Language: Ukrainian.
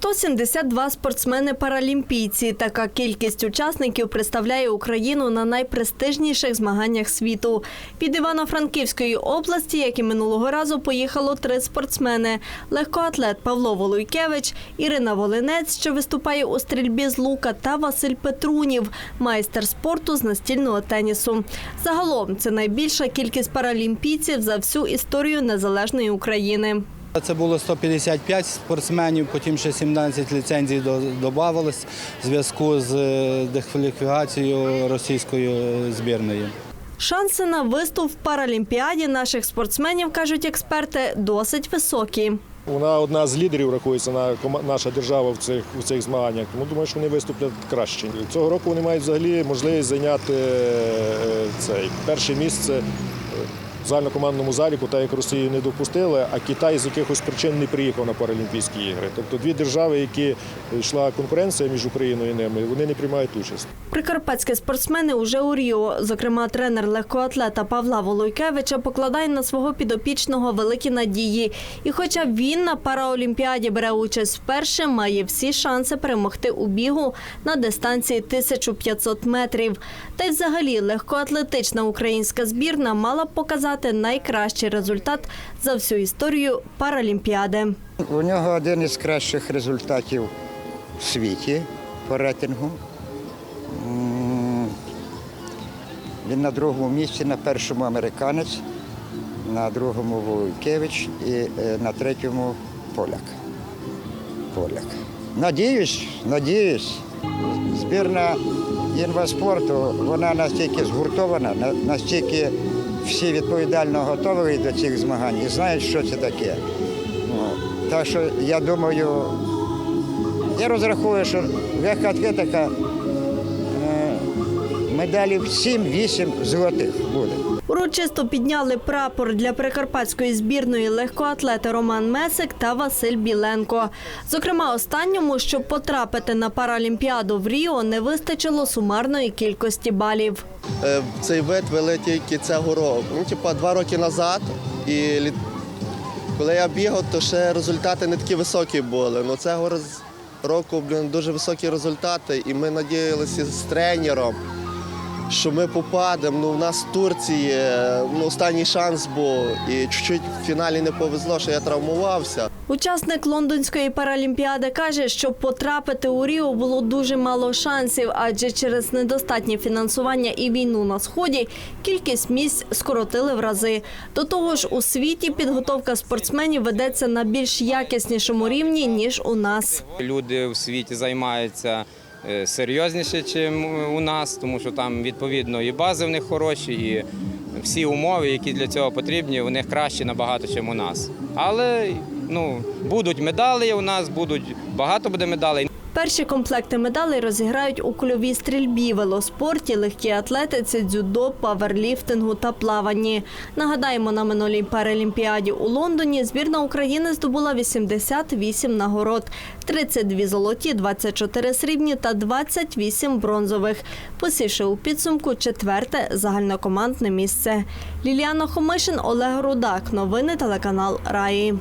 172 спортсмени-паралімпійці. Така кількість учасників представляє Україну на найпрестижніших змаганнях світу. Від Івано-Франківської області, як і минулого разу, поїхало три спортсмени: легкоатлет Павло Волуйкевич, Ірина Волинець, що виступає у стрільбі з лука, та Василь Петрунів, майстер спорту з настільного тенісу. Загалом це найбільша кількість паралімпійців за всю історію незалежної України. Це було 155 спортсменів, потім ще 17 ліцензій до- додавалось в зв'язку з е, дискваліфікацією російської е, збірної. Шанси на виступ в паралімпіаді наших спортсменів, кажуть експерти, досить високі. Вона одна з лідерів рахується на наша держава в цих у цих змаганнях. Тому думаю, що вони виступлять краще. Цього року вони мають взагалі можливість зайняти е, цей перше місце в загальнокомандному заліку, так як Росію не допустили, а Китай з якихось причин не приїхав на Паралімпійські ігри. Тобто дві держави, які йшла конкуренція між Україною і ними, вони не приймають участь. Прикарпатські спортсмени уже у Ріо. Зокрема, тренер легкоатлета Павла Волойкевича покладає на свого підопічного великі надії. І хоча він на параолімпіаді бере участь вперше, має всі шанси перемогти у бігу на дистанції 1500 метрів. Та й взагалі легкоатлетична українська збірна мала б показати найкращий результат за всю історію паралімпіади. У нього один із кращих результатів в світі по рейтингу. Він на другому місці, на першому американець, на другому Войкевич і е, на третьому поляк. Поляк. Надіюсь, надіюсь. Збірна інваспорту, вона настільки згуртована, настільки всі відповідально готові до цих змагань і знають, що це таке. Так що я думаю, я розраховую, що легка атлетика е, медалів 7-8 золотих буде. Урочисто підняли прапор для прикарпатської збірної легкоатлети Роман Месик та Василь Біленко. Зокрема, останньому, щоб потрапити на паралімпіаду в Ріо, не вистачило сумарної кількості балів. Е, цей вид вели тільки цього року. Ну, типа, два роки назад. І коли я бігав, то ще результати не такі високі були. Ну цього року блін, дуже високі результати, і ми надіялися з тренером, що ми попадемо. Ну, у нас в Турції е, ну, останній шанс був. І чуть-чуть в фіналі не повезло, що я травмувався. Учасник лондонської паралімпіади каже, щоб потрапити у Ріо було дуже мало шансів, адже через недостатнє фінансування і війну на сході кількість місць скоротили в рази. До того ж, у світі підготовка спортсменів ведеться на більш якіснішому рівні ніж у нас. Люди в світі займаються серйозніше, ніж у нас, тому що там відповідно і бази в них хороші, і всі умови, які для цього потрібні, у них кращі набагато, ніж у нас. Але ну, будуть медалі у нас, будуть багато буде медалей. Перші комплекти медалей розіграють у кульовій стрільбі, велоспорті, легкій атлетиці, дзюдо, паверліфтингу та плаванні. Нагадаємо, на минулій паралімпіаді у Лондоні збірна України здобула 88 нагород, 32 золоті, 24 срібні та 28 бронзових, посівши у підсумку четверте загальнокомандне місце. Ліліана Хомишин, Олег Рудак. Новини телеканал Раї.